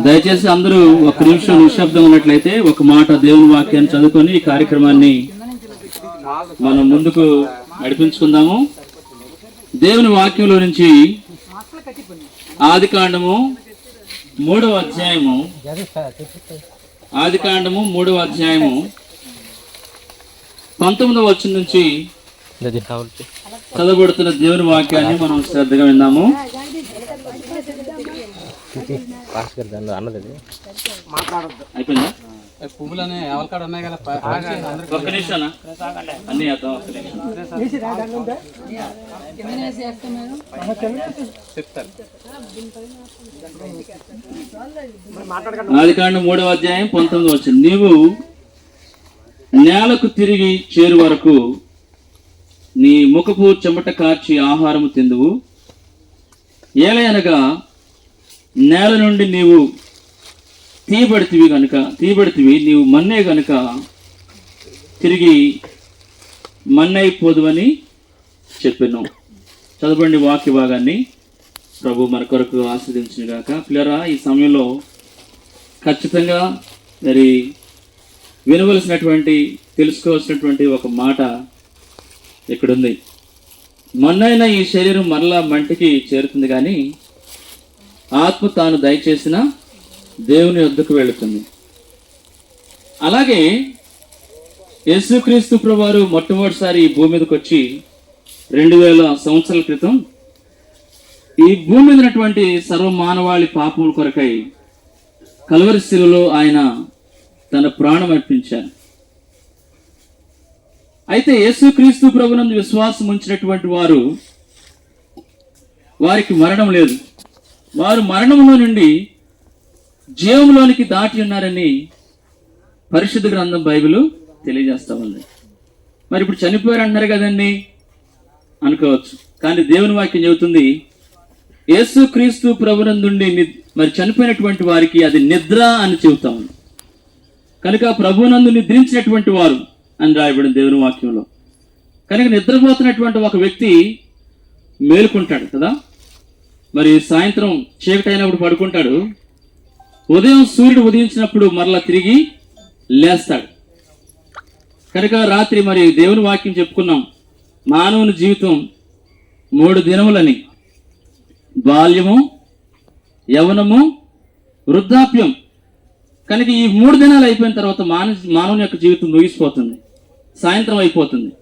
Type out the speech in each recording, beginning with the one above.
దయచేసి అందరూ ఒక నిమిషం నిశ్శబ్దం ఉన్నట్లయితే ఒక మాట దేవుని వాక్యాన్ని చదువుకొని ఈ కార్యక్రమాన్ని మనం ముందుకు నడిపించుకుందాము. దేవుని వాక్యంలో నుంచి ఆది కాండము మూడవ అధ్యాయము. ఆది కాండము మూడవ అధ్యాయము. పంతొమ్మిదవ వచ్చిన నుంచి చదవబడుతున్న దేవుని వాక్యాన్ని మనం శ్రద్ధగా విందాము. అయిపోయిందా? పువ్వులనే ఎవరికాడ ఉన్నాయి కదా? ప- ఒక్క నిమిషం. అన్ని. అర్థం ఒక్క నిమిషం చెప్తారు. ఆది కాండం మూడవ అధ్యాయం పంతొమ్మిది వచ్చింది నీవు నేలకు తిరిగి చేరు వరకు నీ ముఖపు చెమట కార్చి ఆహారము తిందువు. ఏలయనగా నేల నుండి నీవు తీయబడితివి కనుక తీయబడితివి నీవు మన్నే కనుక తిరిగి మన్నైపోదువని చెప్పాను. చదవండి వాక్య భాగాన్ని. ప్రభు మన కొరకు ఆస్వాదించిన గాక పిల్లరా ఈ సమయంలో ఖచ్చితంగా మరి వినవలసినటువంటి తెలుసుకోవాల్సినటువంటి ఒక మాట ఇక్కడుంది. మొన్నైనా ఈ శరీరం మరలా మంటికి చేరుతుంది కానీ ఆత్మ తాను దయచేసిన దేవుని వద్దకు వెళుతుంది. అలాగే యేసుక్రీస్తు ప్రభువారు మొట్టమొదటిసారి ఈ భూమి మీదకి వచ్చి రెండు వేల సంవత్సరాల క్రితం ఈ భూమి మీద ఉన్నటువంటి సర్వ మానవాళి పాపముల కొరకై కలవరి శిలలో ఆయన తన ప్రాణం అర్పించారు. అయితే యేసుక్రీస్తు ప్రభునందు విశ్వాసం ఉంచినటువంటి వారు వారికి మరణం లేదు. వారు మరణంలో నుండి జీవంలోనికి దాటి ఉన్నారని పరిశుద్ధ గ్రంథం బైబిల్ తెలియజేస్తా ఉంది. మరి ఇప్పుడు చనిపోయారు అంటున్నారు కదండి? అనుకోవచ్చు. కానీ దేవుని వాక్యం చెబుతుంది యేసు క్రీస్తు ప్రభునందుండి ని- మరి చనిపోయినటువంటి వారికి అది నిద్ర అని చెబుతా ఉంది. కనుక ప్రభునందు నిద్రించినటువంటి వారు అని రాయబడిన దేవుని వాక్యంలో. కనుక నిద్రపోతున్నటువంటి ఒక వ్యక్తి మేలుకుంటాడు కదా? మరి సాయంత్రం చీకటి అయినప్పుడు పడుకుంటాడు. ఉదయం సూర్యుడు ఉదయించినప్పుడు మరలా తిరిగి లేస్తాడు. కనుక రాత్రి మరి దేవుని వాక్యం చెప్పుకున్నాం. మానవుని జీవితం మూడు దినములని. బాల్యము యవనము వృద్ధాప్యం. కనుక ఈ మూడు దినాలు అయిపోయిన తర్వాత మానవ మానవుని యొక్క జీవితం ముగిసిపోతుంది. సాయంత్రం అయిపోతుంది.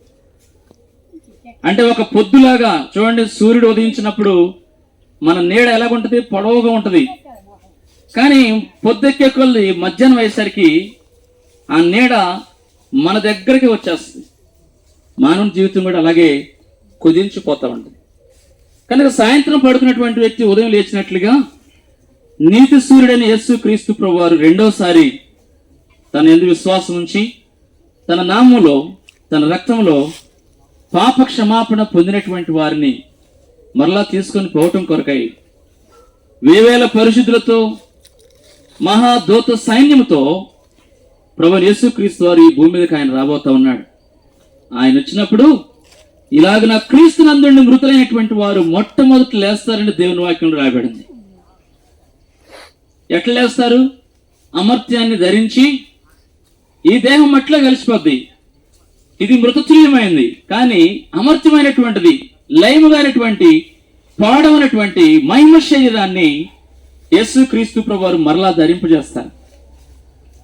అంటే ఒక పొద్దులాగా చూడండి సూర్యుడు ఉదయించినప్పుడు మన నీడ ఎలాగుంటది? పొడవుగా ఉంటుంది. కానీ పొద్దెక్కే కొల్లి మధ్యాహ్నం అయ్యేసరికి ఆ నీడ మన దగ్గరికి వచ్చేస్తుంది. మానవ జీవితం కూడా అలాగే కుదించిపోతూ ఉంటుంది. కనుక సాయంత్రం పడుకున్నటువంటి వ్యక్తి ఉదయం లేచినట్లుగా నీతి సూర్యుడైన యేసు క్రీస్తు ప్రభు వారు రెండోసారి తన ఎందు విశ్వాసం ఉంచి తన నామంలో తన రక్తంలో పాప క్షమాపణ పొందినటువంటి వారిని మరలా తీసుకొని పోవటం కొరకై వేవేల పరిశుద్ధులతో మహాదూత సైన్యముతో ప్రభు యేసుక్రీస్తు వారు ఈ భూమి మీదకి ఆయన రాబోతా ఉన్నాడు. ఆయన వచ్చినప్పుడు ఇలాగ నా క్రీస్తు నందుండి మృతులైనటువంటి వారు మొట్టమొదటి లేస్తారని దేవుని వాక్యంలో రాయబడింది. ఎట్లా లేస్తారు? అమర్త్యాన్ని ధరించి ఈ దేహం అట్లా కలిసిపోద్ది. ఇది మృతతుల్యమైంది. కానీ అమర్త్యమైనటువంటిది లయముగానటువంటి పాడమైనటువంటి మహిమ శరీరాన్ని యేసు క్రీస్తు ప్రభువారు మరలా ధరింపజేస్తారు.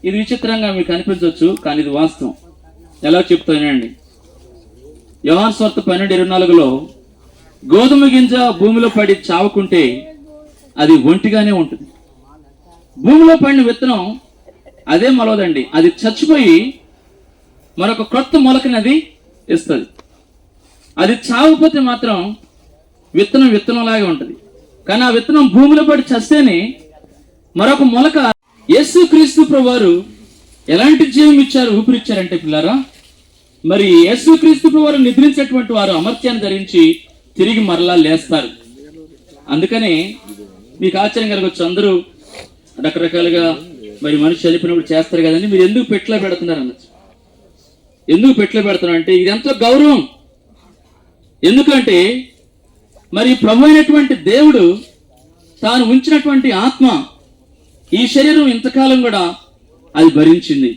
ఇది విచిత్రంగా మీకు అనిపించవచ్చు కానీ ఇది వాస్తవం. ఎలా చెప్తానండి యోహాన్ స్వార్థ పన్నెండు ఇరవై నాలుగులో గోధుమ గింజ భూమిలో పడి చావకుంటే అది ఒంటిగానే ఉంటుంది. భూమిలో పడిన విత్తనం అదే మొలవదండి. అది చచ్చిపోయి మరొక కొత్త మొలకనది ఇస్తుంది. అది చావకపోతే మాత్రం విత్తనం విత్తనంలాగే ఉంటుంది. కానీ ఆ విత్తనం భూమిలో పడి చస్తేనే మరొక మొలక యేసు క్రీస్తు ప్రభువారు ఎలాంటి జీవం ఇచ్చారు ఊపిరిచ్చారంటే పిల్లారా? మరి యేసు క్రీస్తు ప్రభువారు నిద్రించేటువంటి వారు అమర్త్యాన్ని ధరించి తిరిగి మరలా లేస్తారు. అందుకనే మీకు ఆశ్చర్యం కలగచ్చు అందరూ రకరకాలుగా మరి మనిషి చనిపోయినప్పుడు చేస్తారు కదండి. మీరు ఎందుకు పెట్లో పెడుతున్నారు అనొచ్చు? ఎందుకు పెట్లో పెడుతున్నారు అంటే ఇది ఎంతో గౌరవం. ఎందుకంటే మరి ప్రభు అయినటువంటి దేవుడు తాను ఉంచినటువంటి ఆత్మ ఈ శరీరం ఇంతకాలం కూడా అది భరించింది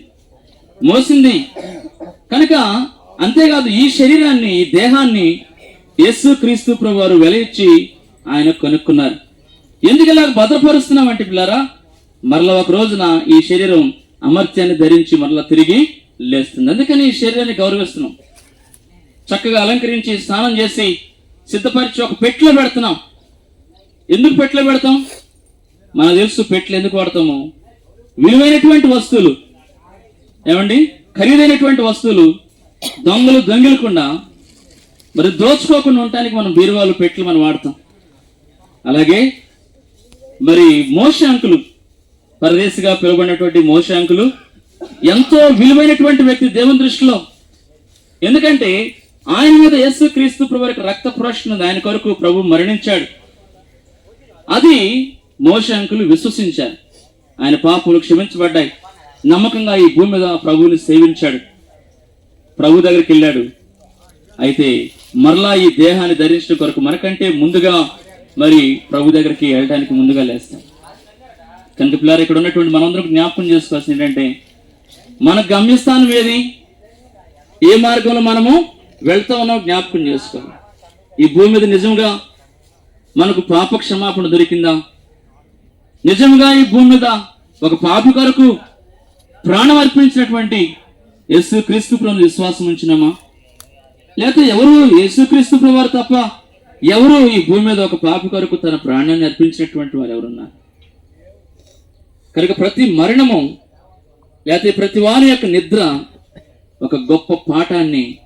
మోసింది. కనుక అంతేకాదు ఈ శరీరాన్ని ఈ దేహాన్ని యేసు క్రీస్తు ప్రభు వారు వెల ఇచ్చి ఆయన కొనుక్కున్నారు. ఎందుకు ఇలా భద్రపరుస్తున్నామంటే పిల్లారా మరలా ఒక రోజున ఈ శరీరం అమర్త్యాన్ని ధరించి మరలా తిరిగి లేస్తుంది. అందుకని ఈ శరీరాన్ని గౌరవిస్తున్నాం. చక్కగా అలంకరించి స్నానం చేసి సిద్ధపరిచి ఒక పెట్టులో పెడుతున్నాం. ఎందుకు పెట్టులో పెడతాం? మనకు తెలుసు పెట్లు ఎందుకు వాడతాము? విలువైనటువంటి వస్తువులు. ఏమండి? ఖరీదైనటువంటి వస్తువులు దొంగలు దొంగిలకుండా మరి దోచుకోకుండా ఉండటానికి మనం బీరువాలు పెట్లు మనం వాడతాం. అలాగే మరి మోషాంకులు పరదేశిగా పిలువబడినటువంటి మోషాంకులు ఎంతో విలువైనటువంటి వ్యక్తి దేవుని దృష్టిలో. ఎందుకంటే ఆయన మీద యేసు క్రీస్తు ప్రభు రక్త ప్రోషణ ఆయన కొరకు ప్రభు మరణించాడు. అది మోషంకులు విశ్వసించారు. ఆయన పాపములు క్షమించబడ్డాయి. నమ్మకంగా ఈ భూమి మీద ప్రభువుని సేవించాడు. ప్రభు దగ్గరికి వెళ్ళాడు. అయితే మరలా ఈ దేహాన్ని ధరించడం కొరకు మనకంటే ముందుగా మరి ప్రభు దగ్గరికి వెళ్ళడానికి ముందుగా లేస్తాం. కనుక పిల్లలు ఇక్కడ ఉన్నటువంటి మనందరం జ్ఞాపకం చేసుకోవాల్సింది ఏంటంటే మన గమ్యస్థానం ఏది? ఏ మార్గంలో మనము వెళ్తా ఉన్నాం జ్ఞాపకం చేసుకోండి ఈ భూమి మీద నిజంగా మనకు పాప క్షమాపణ దొరికిందా? నిజంగా ఈ భూమి మీద ఒక పాపి కొరకు ప్రాణం అర్పించినటువంటి యేసు క్రీస్తు ప్రభు విశ్వాసం ఉంచినామా? లేకపోతే ఎవరు యేసు క్రీస్తు ప్రభు తప్ప ఎవరు ఈ భూమి మీద ఒక పాపి కొరకు తన ప్రాణాన్ని అర్పించినటువంటి వారు ఎవరున్నారు? కనుక ప్రతి మరణము లేకపోతే ప్రతి వారి యొక్క నిద్ర ఒక గొప్ప పాఠాన్ని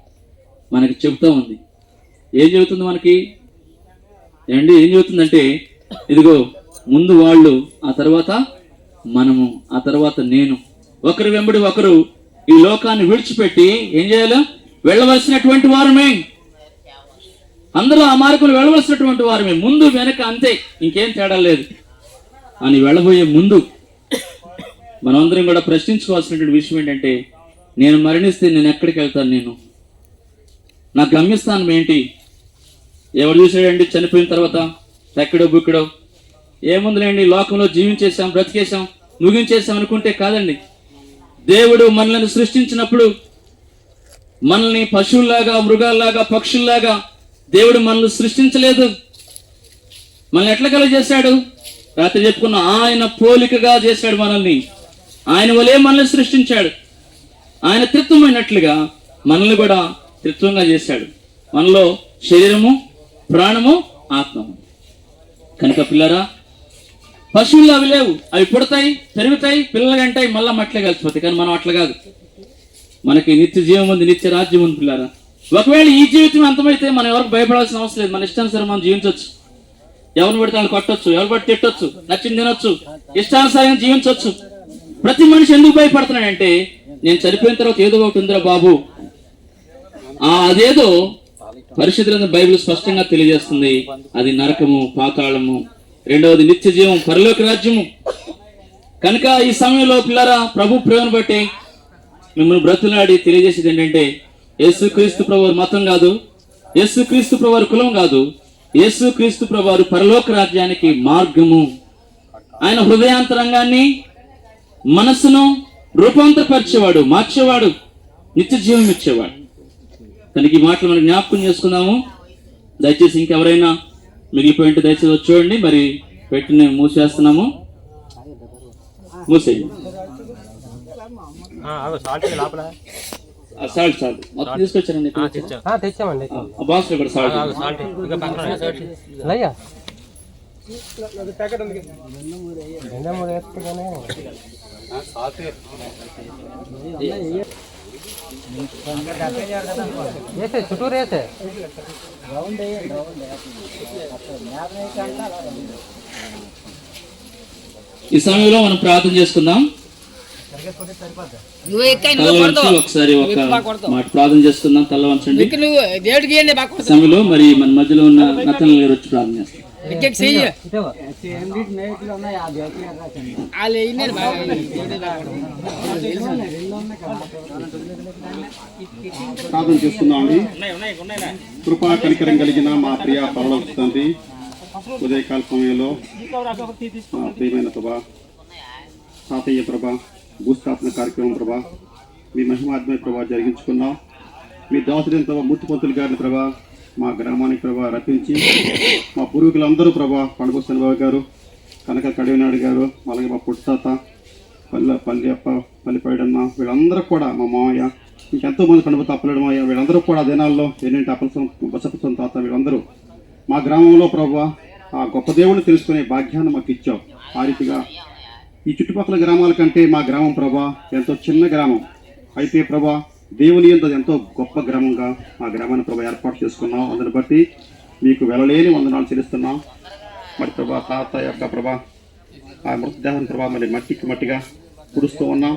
మనకి చెబుతూ ఉంది. ఏం చెబుతుంది మనకి? ఏమండి ఏం చెబుతుందంటే ఇదిగో ముందు వాళ్ళు ఆ తర్వాత మనము ఆ తర్వాత నేను. ఒకరు వెంబడి ఒకరు ఈ లోకాన్ని విడిచిపెట్టి ఏం చేయాలి? వెళ్ళవలసినటువంటి వారమే. అందరూ ఆ మార్గంలో వెళ్ళవలసినటువంటి వారమే. ముందు వెనక అంతే. ఇంకేం తేడా లేదు. అని వెళ్ళబోయే ముందు మనమందరం కూడా ప్రశ్నించుకోవాల్సినటువంటి విషయం ఏంటంటే నేను మరణిస్తే నేను ఎక్కడికి వెళ్తాను నేను? నా గమ్యస్థానం ఏంటి? ఎవరు చూసాడండి చనిపోయిన తర్వాత? ఎక్కడో బుక్కడో? ఏముందిలేండి లోకంలో జీవించేశాం బ్రతికేసాం ముగించేశాం అనుకుంటే కాదండి. దేవుడు మనల్ని సృష్టించినప్పుడు మనల్ని పశువుల్లాగా మృగాల్లాగా పక్షుల్లాగా దేవుడు మనల్ని సృష్టించలేదు. మనల్ని ఎట్లా కలుగ చేశాడు? రాత్రి చెప్పుకున్న ఆయన పోలికగా చేశాడు మనల్ని. ఆయన వలే మనల్ని సృష్టించాడు. ఆయన త్రిత్వమైనట్లుగా మనల్ని కూడా త్రిత్వంగా చేశాడు. మనలో శరీరము ప్రాణము ఆత్మము. కనుక పిల్లరా పశువులు అవి లేవు. అవి పుడతాయి పెరుగుతాయి పిల్లలు అంటాయి మళ్ళీ మట్లే కలిసిపోతాయి. కానీ మనం అట్లా కాదు. మనకి నిత్య జీవం ఉంది నిత్య రాజ్యం ఉంది పిల్లరా. ఒకవేళ ఈ జీవితం అంతమైతే మనం ఎవరికి భయపడాల్సిన అవసరం లేదు. మన ఇష్టానుసారం మనం జీవించవచ్చు. ఎవరిని పడితే వాళ్ళు కొట్టొచ్చు ఎవరు పడితే తిట్టొచ్చు నచ్చింది తినొచ్చు ఇష్టానుసారంగా జీవించవచ్చు. ప్రతి మనిషి ఎందుకు భయపడుతున్నాడంటే నేను చనిపోయిన తర్వాత ఏదో ఒకటి ఉందిరా బాబు ఆ అదేదో పరిశుద్ధులను బైబిల్ స్పష్టంగా తెలియజేస్తుంది. అది నరకము పాతాళము. రెండవది నిత్య జీవం పరలోక రాజ్యము. కనుక ఈ సమయంలో పిల్లరా ప్రభు ప్రేమను బట్టి మిమ్మల్ని బ్రతులాడి తెలియజేసేది ఏంటంటే యేసుక్రీస్తు ప్రభువారు మతం కాదు యేసుక్రీస్తు ప్రభువారు కులం కాదు యేసుక్రీస్తు ప్రభువారు పరలోక రాజ్యానికి మార్గము. ఆయన హృదయాంతరంగాన్ని మనస్సును రూపాంతరపరిచేవాడు మార్చేవాడు నిత్య జీవం ఇచ్చేవాడు. కనుక ఈ మాటలు మనం జ్ఞాపకం చేసుకుందాము. దయచేసి ఇంకెవరైనా మిగిలిపోయింటే దయచేసి వచ్చి చూడండి. మరి పెట్టిన మూసేస్తున్నాము. మూసేయండి. లోపల. ఆ సాల్ట్ సాల్ట్ మొత్తం తీసుకొచ్చారండి తెచ్చామండి. బాక్స్ సాల్ట్ అయ్యా రెండు మూడు వేసుకుంటానే. వేసే చుట్టూరు వేసే ఈ సమయంలో మనం ప్రార్థన చేసుకుందాం. ఒకసారి ఒక మాట ప్రార్థన చేసుకుందాం తల వంచండి. సమయంలో మరి మన మధ్యలో ఉన్న నతన గారు వచ్చి ప్రార్థన చేస్తారు ఎక్కి చెయ్యి వాళ్ళు ఇన్నారు బాగా దేవుడే బాగా ప్రార్థన చేసుకుందామండి కృపా కనికరం కలిగిన మా ప్రియ పరలోక తండ్రి ఉదయకాల సమయంలో మా ప్రియమైన ప్రభా తాతయ్య ప్రభా భూస్థాపన కార్యక్రమం ప్రభా మీ మహిమాత్మే ప్రభా జరిగించుకున్నాం మీ దాసుడైన ప్రభా మూర్తిపంతులు గారిని ప్రభా మా గ్రామానికి ప్రభా రప్పించి మా పూర్వీకులందరూ ప్రభా పండుగ బాబు గారు కనక కడివినాడు గారు అలాగే మా పుట్టాత పల్లె పల్లెప్ప అప్ప వీళ్ళందరూ కూడా మా మామయ్య ఇంకెంతో మంది పండుగ అప్పలేడు మావయ్య వీళ్ళందరూ కూడా దినాల్లో ఎన్నింటి అప్పలసం బసపసం తాత వీళ్ళందరూ. మా గ్రామంలో ప్రభు ఆ గొప్ప దేవుని తెలుసుకునే భాగ్యాన్ని మాకు ఇచ్చావు. ఆ రీతిగా ఈ చుట్టుపక్కల గ్రామాల కంటే మా గ్రామం ప్రభా ఎంతో చిన్న గ్రామం. అయితే ప్రభా దేవుని ఎంతో ఎంతో గొప్ప గ్రామంగా ఆ గ్రామాన్ని ప్రభా ఏర్పాటు చేసుకున్నాం. అందుని బట్టి మీకు వెళ్ళలేని వందనాలు చెల్లిస్తున్నాం. మరి ప్రభా తాత యొక్క ప్రభా ఆ మృతదేహం ప్రభా మరి మట్టికి మట్టిగా పుడుస్తూ ఉన్నాం.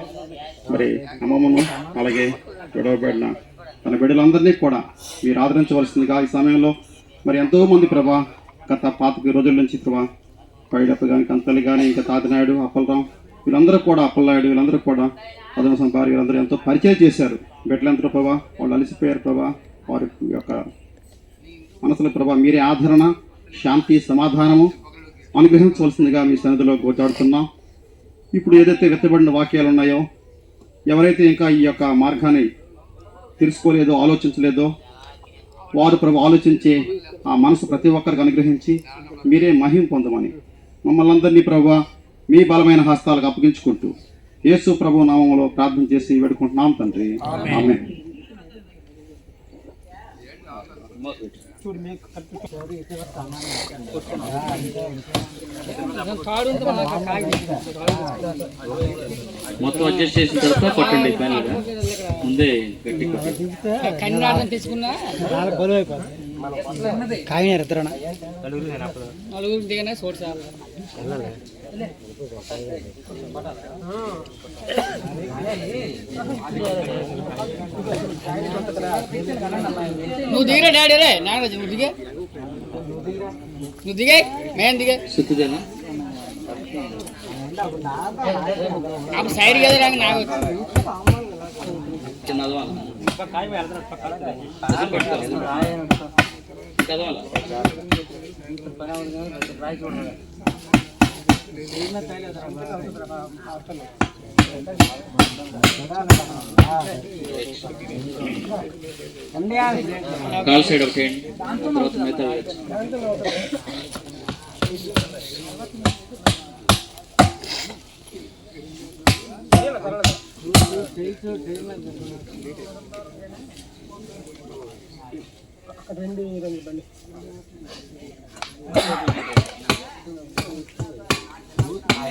మరి అమ్మమ్మను అలాగే విడవబడిన తన బిడ్డలందరినీ కూడా మీరు ఆదరించవలసిందిగా ఈ సమయంలో మరి ఎంతోమంది ప్రభా గత పాతిక రోజుల నుంచి ప్రభా పైడప్ప కానీ కంతలి కానీ ఇంకా తాతినాయుడు అప్పలరావు వీళ్ళందరూ కూడా అప్పలనాయుడు వీళ్ళందరూ కూడా పదవ భార్య వీళ్ళందరూ ఎంతో పరిచయం చేశారు. బిడ్డలందరూ ప్రభా వాళ్ళు అలసిపోయారు ప్రభా. వారి యొక్క మనసుల ప్రభా మీరే ఆదరణ శాంతి సమాధానము అనుగ్రహించవలసిందిగా మీ సన్నిధిలో గోచాడుతున్నాం ఇప్పుడు ఏదైతే వెత్తబడిన వాక్యాలు ఉన్నాయో ఎవరైతే ఇంకా ఈ యొక్క మార్గాన్ని తెలుసుకోలేదో ఆలోచించలేదో వారు ప్రభు ఆలోచించే ఆ మనసు ప్రతి ఒక్కరికి అనుగ్రహించి మీరే మహిం పొందమని. మమ్మల్ని అందరినీ ప్రభావ మీ బలమైన హస్తాలకు అప్పగించుకుంటూ యేసు ప్రభు నామంలో ప్రార్థన చేసి వేడుకుంటున్నాం తండ్రి. ఆమె మొత్తం అడ్జస్ట్ చేసిన తర్వాత కొట్టండి ఫైనల్గా ముందే గట్టి కాగినారు ఇద్దరు నలుగురు దిగనే చోటు సార్ నువ్వు దిగరా డాడీ రే నాగరాజు నువ్వు దిగే నువ్వు దిగే మేము దిగే సుత్తుదేనా అప్పుడు సైడ్ కదా రాక నాకు చిన్నదవాల చదవాలా కాల్ సైడ్ ఒకటి వేయండి. తర్వాత మిగతా వేయచ్చు జారుతుంది మీద నేను చాలా మట్టి. కాల్ సైడ్ ఇక్కడ తర్వాత మిగతా రెండు బెత్తించారు బండి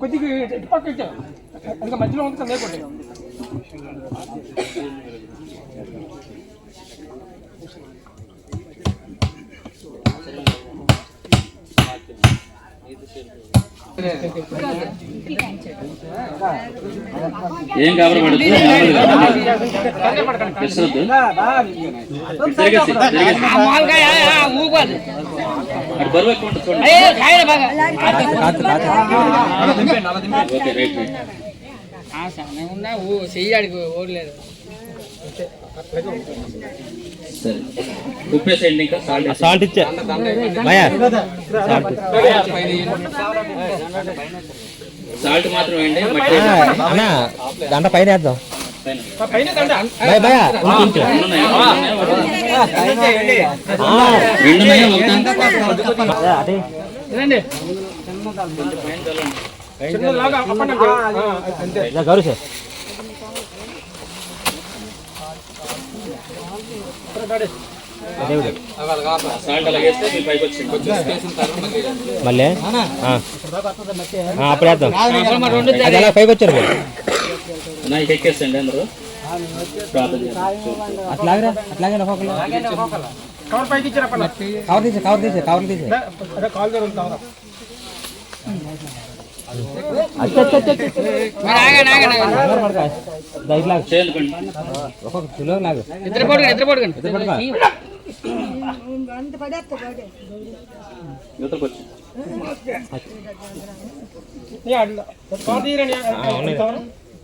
కొద్దిగా ఇటు పక్క ఇచ్చా ఇంకా మధ్యలో లేకుంటే. ఏం కవరపడద్దు విసరద్దు తిరిగేసి తిరిగేసి మామూలుగా ఊపాలి అటు బరువు ఎక్కువ ఉంటుంది చూడండి అయ్యే కాయన బాగా ఓకే రైట్ రైట్ నేను ఉన్నా ఊ చెయ్యాడికి ఓడలేదు సరే. ఉప్పేసేయండి ఇంకా. సాల్ట్ వేసేయండి. సాల్ట్ ఇచ్చా. సాల్ట్. మాత్రం వేయండి. మట్టి అన్నా దండ పైన వేద్దాం. భయ భయ? అదే సార్ దేవుడు సాల్ట్ అలాగే వేస్తే మీరు పైకి వచ్చింది మళ్ళీ? అప్పుడు వేద్దాం అది అలా పైకి వచ్చారు ఎక్కేసండి అందరూ అట్లాగరా? అట్లాగే కవర్ తీసే కవర్ తీసే కవర్ తీసే ఒక్కొక్క కిలో లాగు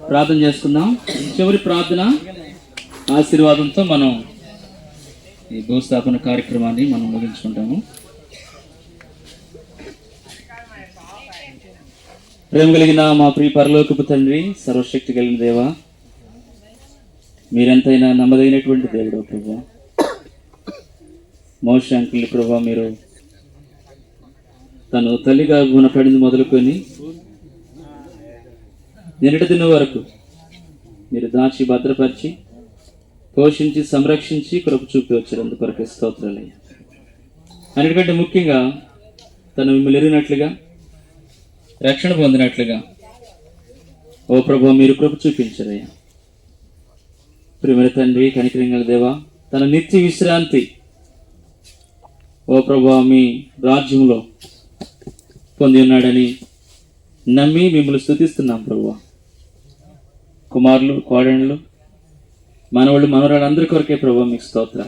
ప్రార్థన చేసుకుందాం. చివరి ప్రార్థన ఆశీర్వాదంతో మనం ఈ భూస్థాపన కార్యక్రమాన్ని మనం ముగించుకుంటాము. ప్రేమ కలిగిన మా ప్రియ పరలోకపు తండ్రి సర్వశక్తి కలిగిన దేవ మీరెంతైనా నమ్మదగినటువంటి దేవుడు ప్రభు. మోష అంకుల్ ప్రభా మీరు తను తల్లిగా గుణపడింది మొదలుకొని నిన్నటి దిన వరకు మీరు దాచి భద్రపరిచి పోషించి సంరక్షించి కృప చూపి వచ్చారు అందుకొరకు స్తోత్రాలయ్య అన్నిటికంటే ముఖ్యంగా తను మిమ్మల్ని ఎరిగినట్లుగా రక్షణ పొందినట్లుగా. ఓ ప్రభు మీరు కృప చూపించారయ్యా. ప్రిమర తండ్రి కనికరింగల దేవా తన నిత్య విశ్రాంతి ఓ ప్రభు మీ రాజ్యంలో పొంది ఉన్నాడని నమ్మి మిమ్మల్ని స్థుతిస్తున్నాం ప్రభు కుమారులు కోడళ్ళు మనవాళ్ళు మనవరాళ్ళు అందరి కొరకే ప్రభు మీకు స్తోత్ర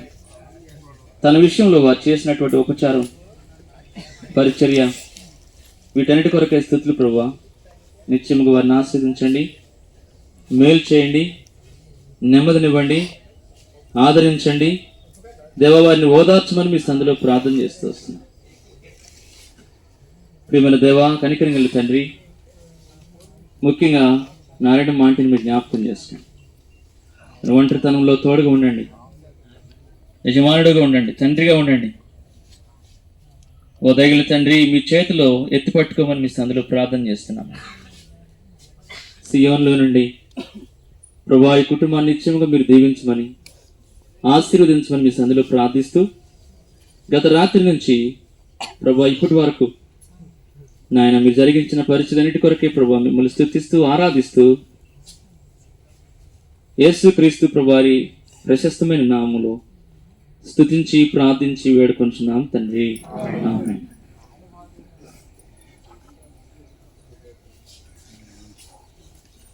తన విషయంలో వారు చేసినటువంటి ఉపచారం పరిచర్య వీటన్నిటి కొరకే స్థుతులు ప్రభా నిత్యముగా వారిని ఆస్వాదించండి మేలు చేయండి. నెమ్మదినివ్వండి. ఆదరించండి. దేవవారిని ఓదార్చమని మీ సందులో ప్రార్థన చేస్తూ వస్తున్నాం. ప్రియమైన దేవా కనికరింగల తండ్రి ముఖ్యంగా నారాయణ మాంటిని మీరు జ్ఞాపకం చేసుకోండి. ఒంటరితనంలో తోడుగా ఉండండి. యజమానుడుగా ఉండండి. తండ్రిగా ఉండండి. ఓ దగిలి తండ్రి మీ చేతిలో ఎత్తి పట్టుకోమని మీ సందులో ప్రార్థన చేస్తున్నాము సియోన్లో నుండి ప్రభా ఈ కుటుంబాన్ని నిత్యముగా మీరు దీవించమని ఆశీర్వదించమని మీ సందులో ప్రార్థిస్తూ గత రాత్రి నుంచి ప్రభా ఇప్పటి వరకు నాయన మీరు జరిగించిన పరిస్థితులన్నిటి కొరకే ప్రభా మిమ్మల్ని స్థుతిస్తూ ఆరాధిస్తూ యేసు క్రీస్తు ప్రభారి ప్రశస్తమైన నామములో స్థుతించి ప్రార్థించి వేడుకొంచున్నాం తండ్రి.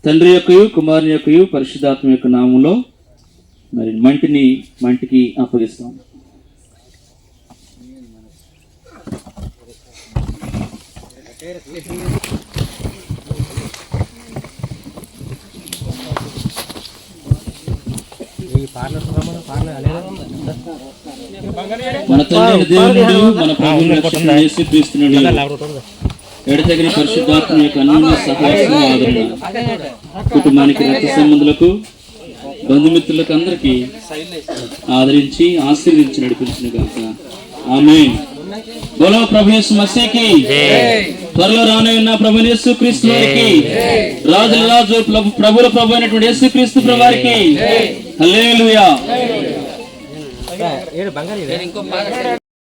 తండ్రి యొక్కయు కుమారుని యొక్కయు పరిశుద్ధాత్మ యొక్క నామంలో మరి మంటిని మంటికి అప్పగిస్తాం. ఈ మన తండ్రి మన ప్రభువుని రక్షకుడు యేసుక్రీస్తునుడి ఎడతగిన పరిశుద్ధాత్మ యొక్క అన్యోన్య సహవాసం ఆదరణ. కుటుంబానికి రక్త సంబంధులకు బంధుమిత్రులకు అందరికీ ఆదరించి ఆశీర్వదించి నడిపించిన గాక. ఆమె బోలో ప్రభు యేసు మసీకి త్వరలో రానున్న ప్రభు యేసు క్రీస్తు వారికి రాజుల రాజు ప్రభు- ప్రభుల ప్రభు అయినటువంటి యేసు క్రీస్తు ప్రభు వారికి హల్లెలూయా